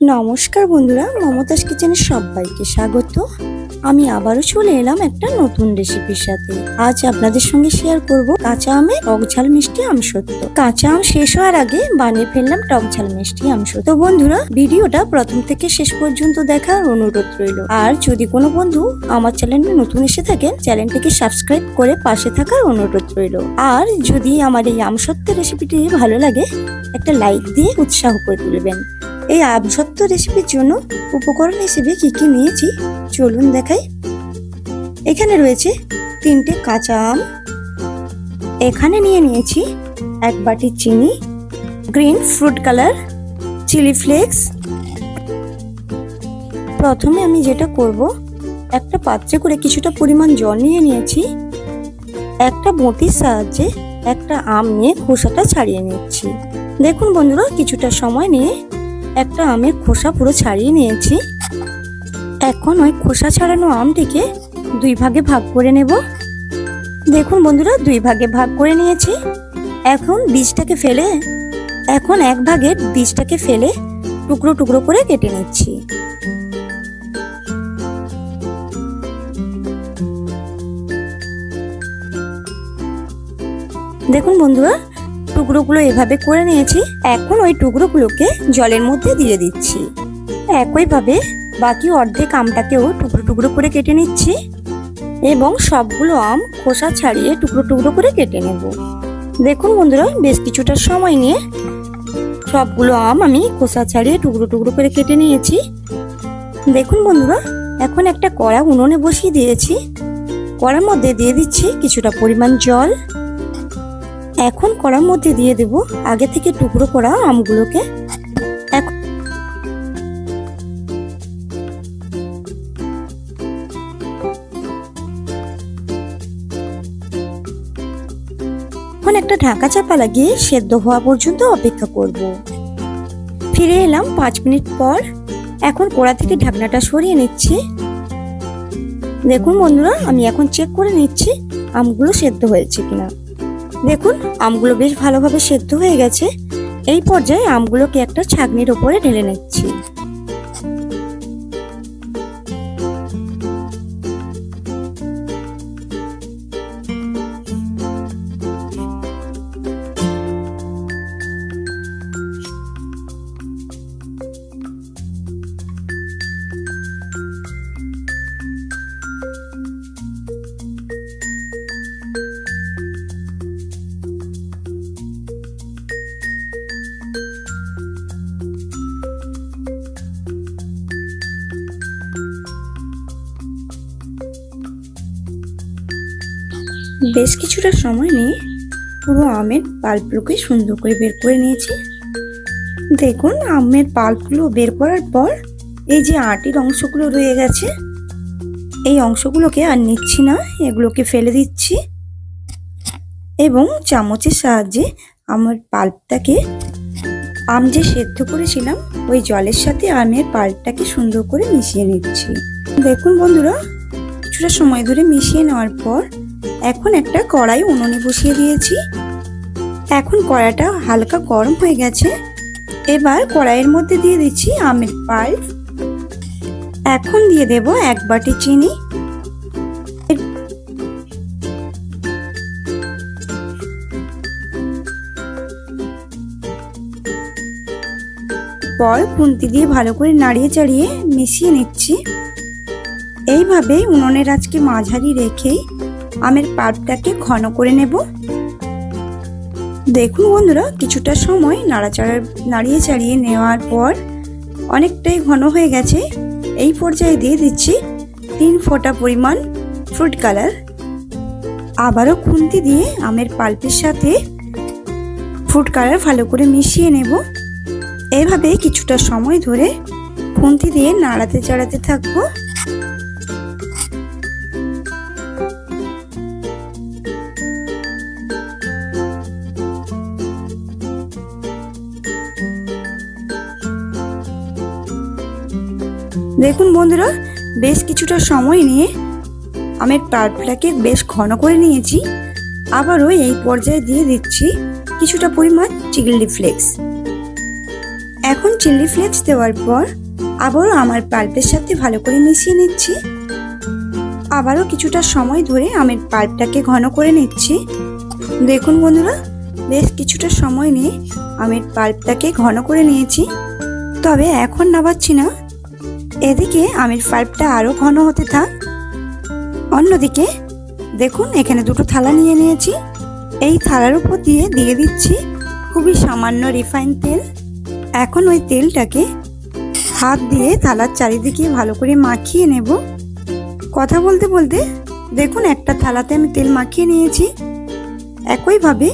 নমস্কার বন্ধুরা, মমতাজ কিচেনে সবাইকে স্বাগত। আমি আবারও চলে এলাম একটা নতুন রেসিপির সাথে। আজ আপনাদের সঙ্গে শেয়ার করব কাঁচা আমে টক ঝাল মিষ্টি আমসত্ব কাঁচা আম শেষ হওয়ার আগে বানিয়ে ফেললাম টক ঝাল মিষ্টি আমসত্ব তো বন্ধুরা, ভিডিওটা প্রথম থেকে শেষ পর্যন্ত দেখার অনুরোধ রইল। আর যদি কোনো বন্ধু আমার চ্যানেলে নতুন এসে থাকেন চ্যানেলটিকে সাবস্ক্রাইব করে পাশে থাকার অনুরোধ রইল। আর যদি আমার এই আমসত্বের রেসিপিটি ভালো লাগে, একটা লাইক দিয়ে উৎসাহ করে তুলবেন। এই আমসত্ব রেসিপির জন্য উপকরণ হিসেবে কি কি নিয়েছি? চলুন দেখাই। এখানে রয়েছে তিনটে কাঁচা আম। এখানে নিয়ে নিয়েছি এক বাটি চিনি green fruit colour chilli flakes প্রথমে আমি যেটা করব, একটা পাত্রে করে কিছুটা পরিমাণ জল নিয়ে নিয়েছি। একটা বটির সাহায্যে একটা আম নিয়ে খোসাটা ছাড়িয়ে নিচ্ছি। দেখুন বন্ধুরা, কিছুটা সময় নিয়ে একটা আমের খোসা পুরো ছাড়িয়ে নিয়েছি। এখন ওই খোসা ছাড়ানো আমটিকে দুই ভাগে ভাগ করে নেব। দেখুন বন্ধুরা, দুই ভাগে ভাগ করে নিয়েছি। এখন বীজটাকে ফেলে, এখন এক ভাগের বীজটাকে ফেলে টুকরো টুকরো করে কেটে নিচ্ছি। দেখুন বন্ধুরা টুকরোগুলো এভাবে করে নিয়েছি, এখন ওই টুকরোগুলোকে জলের মধ্যে দিয়ে দিচ্ছি। একইভাবে বাকি অর্ধেক আমটাকেও টুকরো টুকরো করে কেটে নিচ্ছি এবং সবগুলো আম খোসা ছাড়িয়ে টুকরো টুকরো করে কেটে নেব। দেখুন বন্ধুরা, বেশ কিছুটা সময় নিয়ে সবগুলো আম আমি খোসা ছাড়িয়ে টুকরো টুকরো করে কেটে নিয়েছি। দেখুন বন্ধুরা, এখন একটা কড়া উনুনে বসিয়ে দিয়েছি। কড়ার মধ্যে দিয়ে দিচ্ছি কিছুটা পরিমাণ জল এখন কড়ার মধ্যে দিয়ে দেব আগে থেকে টুকরো করা আমগুলোকে। এখন একটা ঢাকা চাপা লাগিয়ে সেদ্ধ হওয়া পর্যন্ত অপেক্ষা করব। ফিরে এলাম পাঁচ মিনিট পর। এখন কড়া থেকে ঢাকনাটা সরিয়ে নিচ্ছি। দেখুন বন্ধুরা, আমি এখন চেক করে নিচ্ছি আমগুলো সেদ্ধ হয়েছে কিনা। দেখুন, আমগুলো বেশ ভালোভাবে সেদ্ধ হয়ে গেছে। এই পর্যায়ে আমগুলোকে একটা ছাগনির ওপরে ঢেলে নিচ্ছি। বেশ কিছুটা সময় নিয়ে পুরো আমের পাল্পগুলোকে সুন্দর করে বের করে নিয়েছি। দেখুন, আমের পাল্পগুলো বের করার পর এই যে আটির অংশগুলো রয়ে গেছে, এই অংশগুলোকে আর নিচ্ছি না, এগুলোকে ফেলে দিচ্ছি এবং চামচের সাহায্যে আমার পাল্পটাকে, আম যে সেদ্ধ করেছিলাম, ওই জলের সাথে আমের পাল্পটাকে সুন্দর করে মিশিয়ে নিচ্ছি। দেখুন বন্ধুরা, কিছুটা সময় ধরে মিশিয়ে নেওয়ার পর এখন একটা কড়াই উনুনে বসিয়ে দিয়েছি। এখন কড়াইটা হালকা গরম হয়ে গেছে। এবার কড়াইয়ের মধ্যে দিয়ে দিচ্ছি আমের পাল্প এখন দিয়ে দেব এক বাটি চিনি। পর খুন্তি দিয়ে ভালো করে নাড়িয়ে চাড়িয়ে মিশিয়ে নিচ্ছি। এইভাবে উনুনের আজকে মাঝারি রেখেই আমের পাল্পটাকে ঘন করে নেব। দেখুন বন্ধুরা, কিছুটা সময় নাড়াচাড়া, নাড়িয়ে চাড়িয়ে নেওয়ার পর অনেকটাই ঘন হয়ে গেছে। এই পর্যায়ে দিয়ে দিচ্ছি তিন ফোঁটা পরিমাণ ফ্রুট কালার আবারও খুন্তি দিয়ে আমের পাল্পের সাথে ফ্রুট কালার ভালো করে মিশিয়ে নেব। এভাবে কিছুটা সময় ধরে খুন্তি দিয়ে নাড়াতে চাড়াতে থাকব। দেখুন বন্ধুরা, বেশ কিছুটা সময় নিয়ে আমের পাল্পটাকে বেশ ঘন করে নিয়েছি। আবারও এই পর্যায়ে দিয়ে দিচ্ছি কিছুটা পরিমাণ চিলি ফ্লেক্স। এখন চিলি ফ্লেক্স দেওয়ার পর আবারও আমার পাল্পের সাথে ভালো করে মিশিয়ে নিচ্ছি। আবারও কিছুটা সময় ধরে আমি পাল্পটাকে ঘন করে নিচ্ছি। দেখুন বন্ধুরা, বেশ কিছুটা সময় নিয়ে আমি পাল্পটাকে ঘন করে নিয়েছি। তবে এখন নাবাচ্ছি না। এদিকে আমের পাল্পটা আরও ঘন হতে থাক। অন্যদিকে, দেখুন এখানে দুটো থালা নিয়ে নিয়েছি। এই থালার উপর দিয়ে দিয়ে দিচ্ছি খুবই সামান্য রিফাইন তেল। এখন ওই তেলটাকে হাত দিয়ে থালার চারিদিকে ভালো করে মাখিয়ে নেব। কথা বলতে বলতে, দেখুন একটা থালাতে আমি তেল মাখিয়ে নিয়েছি। একইভাবে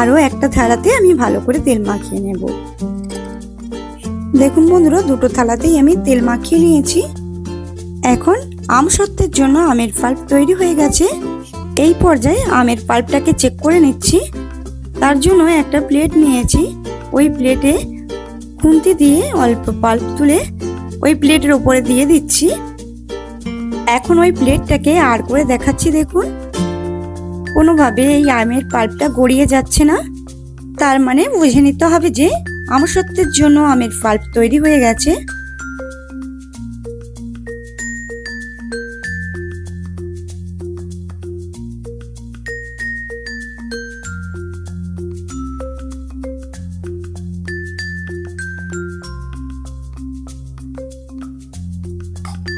আরও একটা থালাতে আমি ভালো করে তেল মাখিয়ে নেব। দেখুন বন্ধুরা, দুটো থালাতেই আমি তেল মাখিয়ে নিয়েছি। এখন আম সত্যের জন্য আমের পাল্প তৈরি হয়ে গেছে। এই পর্যায়ে আমের পাল্পটাকে চেক করে নিচ্ছি। তার জন্য একটা প্লেট নিয়েছি। ওই প্লেটে খুন্তি দিয়ে অল্প পাল্প তুলে ওই প্লেটের ওপরে দিয়ে দিচ্ছি। এখন ওই প্লেটটাকে আর করে দেখাচ্ছি, দেখুন। কোনোভাবে এই আমের পাল্পটা গড়িয়ে যাচ্ছে না। তার মানে বুঝে নিতে হবে যে আমসত্বের জন্য আমের পাল্প তৈরি হয়ে গেছে।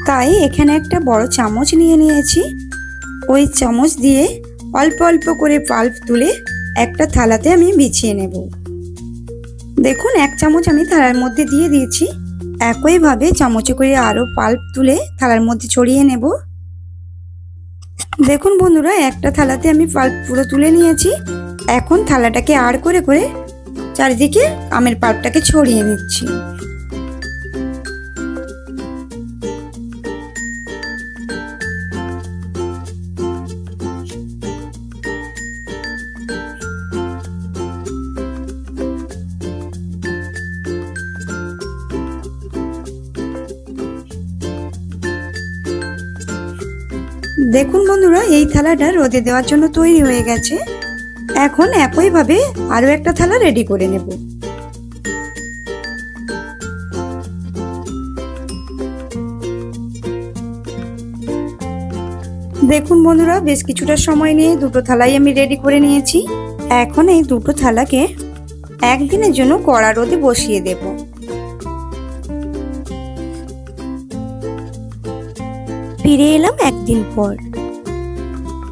তাই এখানে একটা বড় চামচ নিয়ে নিয়েছি। ওই চামচ দিয়ে অল্প অল্প করে পাল্প তুলে একটা থালাতে আমি বিছিয়ে নেব। দেখুন, এক চামচ আমি থালার মধ্যে দিয়ে দিয়েছি। একইভাবে চামচে করে আরও পাল্প তুলে থালার মধ্যে ছড়িয়ে নেব। দেখুন বন্ধুরা, একটা থালাতে আমি পাল্প পুরো তুলে নিয়েছি। এখন থালাটাকে আর করে করে চারিদিকে আমের পাল্পটাকে ছড়িয়ে নিচ্ছি। দেখুন বন্ধুরা, এই থালাটা রোদে দেওয়ার জন্য তৈরি হয়ে গেছে। এখন একইভাবে আরও একটা থালা রেডি করে নেব। দেখুন বন্ধুরা, বেশ কিছুটা সময় নিয়ে দুটো থালাই আমি রেডি করে নিয়েছি। এখন এই দুটো থালাকে একদিনের জন্য কড়া রোদে বসিয়ে দেবো। ফিরে এলাম একদিন পর।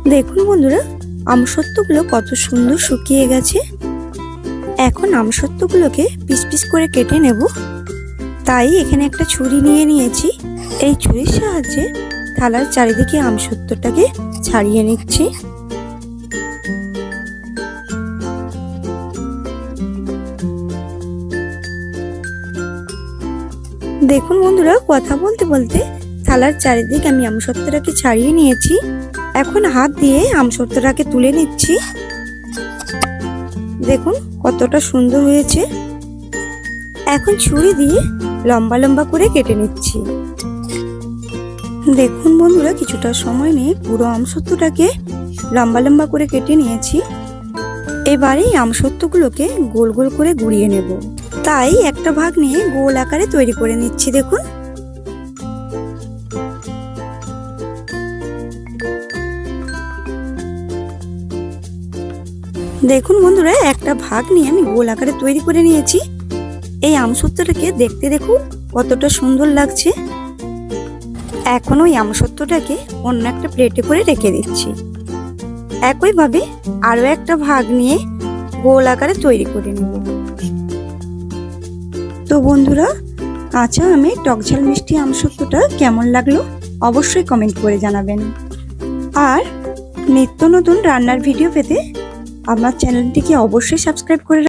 দেখুন বন্ধুরা, আমসত্ত্বগুলো কত সুন্দর শুকিয়ে গেছে। এখন আমসত্ত্বগুলোকে পিস পিস করে কেটে নেব। তাই এখানে একটা ছুরি নিয়ে নিয়েছি। এই ছুরির সাহায্যে থালার চারিদিকে আমসত্ত্বটাকে ছাড়িয়ে নিচ্ছি। দেখুন বন্ধুরা, কথা বলতে বলতে থালার চারিদিক আমি আমসত্ত্বটাকে ছাড়িয়ে নিয়েছি। এখন হাত দিয়ে আমসত্ত্বটাকে তুলে নিচ্ছি। দেখুন, কতটা সুন্দর হয়েছে। এখন ছুরি দিয়ে লম্বা লম্বা করে কেটে নিচ্ছি। দেখুন বন্ধুরা, কিছুটা সময় নিয়ে পুরো আমসত্ত্বটাকে লম্বা লম্বা করে কেটে নিয়েছি। এবারে আমসত্ত্বগুলোকে গোল গোল করে গুড়িয়ে নেব। তাই একটা ভাগ নিয়ে গোল আকারে তৈরি করে নিচ্ছি, দেখুন। দেখুন বন্ধুরা, একটা ভাগ নিয়ে আমি গোল আকারে তৈরি করে নিয়েছি। এই আমসত্ত্বটাকে দেখতে দেখুন, কতটা সুন্দর লাগছে। এখন ওই আমসত্ত্বটাকে অন্য একটা প্লেটে করে রেখে দিচ্ছি। একইভাবে আরও একটা ভাগ নিয়ে গোল আকারে তৈরি করে নেব। তো বন্ধুরা, কাঁচা আমে টকঝাল মিষ্টি আমসত্ত্বটা কেমন লাগল অবশ্যই কমেন্ট করে জানাবেন। আর নিত্য নতুন রান্নার ভিডিও পেতে আমার চ্যানেলটিকে অবশ্যই সাবস্ক্রাইব করে